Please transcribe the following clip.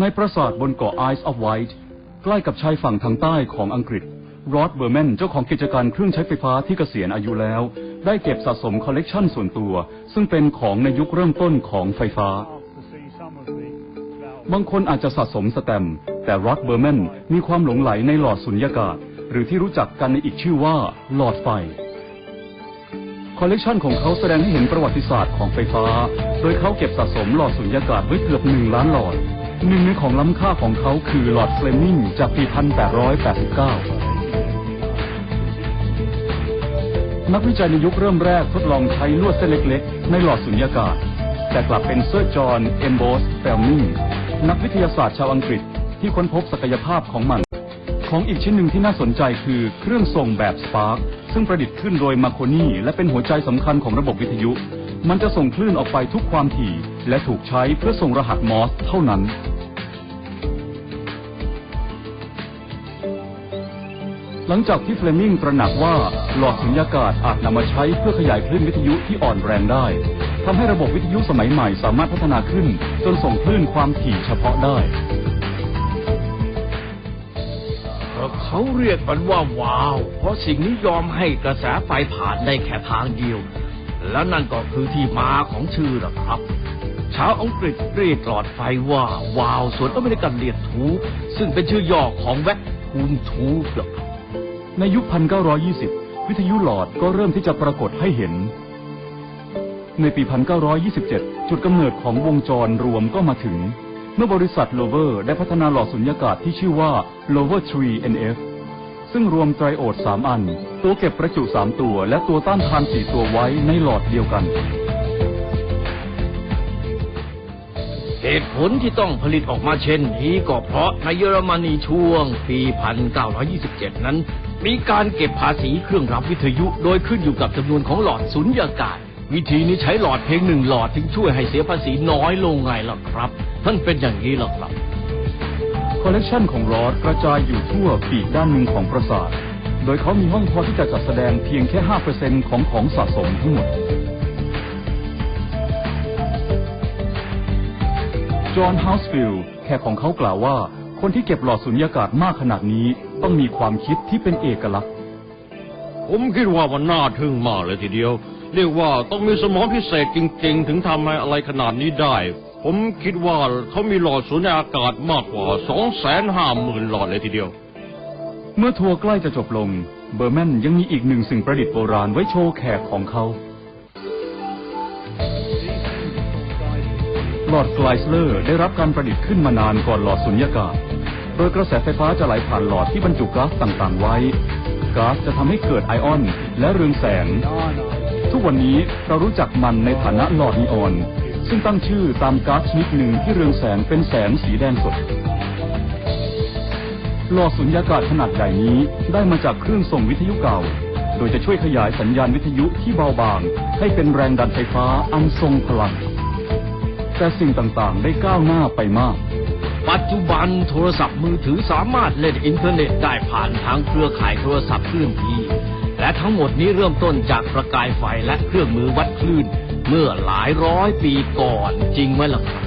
ในปราสาทบนเกาะไอซ์ออฟไวท์ใกล้กับชายฝั่งทางใต้ของอังกฤษรอดเบอร์แมนเจ้าของกิจการเครื่องใช้ไฟฟ้าที่เกษียณอายุแล้ว ได้เก็บสะสมคอลเลกชันส่วนตัว ซึ่งเป็นของในยุคเริ่มต้นของไฟฟ้า บางคนอาจจะสะสมสแตมแต่รอดเบอร์แมนมีความหลงไหลในหลอดสุญญากาศ หรือที่รู้จักกันในอีกชื่อว่าหลอดไฟคอลเลกชันของเขาแสดงให้เห็นประวัติศาสตร์ของไฟฟ้า โดยเขาเก็บสะสมหลอดสุญญากาศไว้เกือบหนึ่งล้านหลอด หนึ่งในของล้ำค่าของเขาคือหลอดเฟลมิงจากปี 1889 นักวิจัยในยุคเริ่มแรกทดลองใช้ลวดเส้นเล็กๆ ในหลอดสุญญากาศ แต่กลับเป็นเซอร์จอห์นเอมโบสเฟลมิงนักวิทยาศาสตร์ชาวอังกฤษที่ค้นพบศักยภาพของมัน ของอีกชิ้นหนึ่งที่น่าสนใจคือเครื่องส่งแบบสปาร์คซึ่งประดิษฐ์ขึ้นโดยมาโคนีและเป็นหัวใจสำคัญของระบบวิทยุ มันจะส่งคลื่นออกไปทุกความถี่ และถูกใช้เพื่อส่งรหัสมอสเท่านั้น หลังจากที่เฟลมิงตระหนักว่าหลอดสุญญากาศอาจนำมาใช้เพื่อขยายคลื่นวิทยุที่อ่อนแรงได้ทำให้ระบบวิทยุสมัยใหม่สามารถพัฒนาขึ้น จนส่งคลื่นความถี่เฉพาะได้ เขาเรียกกันว่าวาว เพราะสิ่งนี้ยอมให้กระแสไฟผ่านได้แค่ทางเดียว และนั่นก็คือที่มาของชื่อละครับชาวอังกฤษเรียกหลอดไฟว่าวาวส่วนอเมริกันเรียกทูบซึ่งเป็นชื่อย่อของแวคคูมทูบละครับ ในยุค 1920 วิทยุหลอดก็เริ่มที่จะปรากฏให้เห็น ในปี 1927 จุดกำเนิดของวงจรรวมก็มาถึง เมื่อบริษัทโลเวอร์ได้พัฒนาหลอดสุญญากาศที่ชื่อว่า Lover 3 NF ซึ่งรวมไตรโอด 3 อัน ตัวเก็บประจุ 3 ตัว และตัวต้านทาน 4 ตัวไว้ในหลอดเดียวกัน เหตุผลที่ต้องผลิตออกมาเช่นนี้ก็เพราะในเยอรมนีช่วงปี 1927 นั้น มีการเก็บภาษีเครื่องรับวิทยุ โดยขึ้นอยู่กับจำนวนของหลอดสุญญากาศ วิธีนี้ใช้หลอดเพียงหนึ่งหลอดถึงช่วยให้เสียภาษีน้อยลงไงล่ะครับท่านเป็นอย่างนี้ล่ะครับคอลเลกชันของรอดกระจายอยู่ทั่วปีกด้านหนึ่งของปราสาท โดยเขามีห้องพอที่จะจัดแสดงเพียงแค่ 5%ของของสะสมทั้งหมดจอห์นฮาส์ฟิลด์แขกของเขากล่าวว่า คนที่เก็บหลอดสุญญากาศมากขนาดนี้ต้องมีความคิดที่เป็นเอกลักษณ์ ผมคิดว่ามันน่าทึ่งมากเลยทีเดียว เรียกว่าต้องมีสมองพิเศษจริง ๆ ถึงทำให้อะไรขนาดนี้ได้ ผมคิดว่าเขามีหลอดสูญญากาศมากกว่าสองแสนห้าหมื่นหลอดเลยทีเดียว เมื่อทัวร์ใกล้จะจบลง เบอร์แมนยังมีอีกหนึ่งสิ่งประดิษฐ์โบราณไว้โชว์แขกของเขาหลอดไกลสเลอร์ได้รับการประดิษฐ์ขึ้นมานานก่อนหลอดสุญญากาศ โดยกระแสไฟฟ้าจะไหลผ่านหลอดที่บรรจุก๊าซต่างๆไว้ ก๊าซจะทำให้เกิดไอออน และเรืองแสง ทุกวันนี้เรารู้จักมันในฐานะหลอดนีออน ซึ่งตั้งชื่อตามก๊าซชนิดหนึ่งที่เรืองแสงเป็นแสงสีแดงสดหลอดสุญญากาศขนาดใหญ่นี้ได้มาจากเครื่องส่งวิทยุเก่า โดยจะช่วยขยายสัญญาณวิทยุที่เบาบาง ให้เป็นแรงดันไฟฟ้าอันทรงพลัง แต่สิ่งต่างๆ ได้ก้าวหน้าไปมาก ปัจจุบันโทรศัพท์มือถือสามารถเล่นอินเทอร์เน็ตได้ผ่านทางเครือข่ายโทรศัพท์เคลื่อนที่และทั้งหมดนี้เริ่มต้นจากประกายไฟและเครื่องมือวัดคลื่น เมื่อหลายร้อยปีก่อนจริงไหมล่ะครับ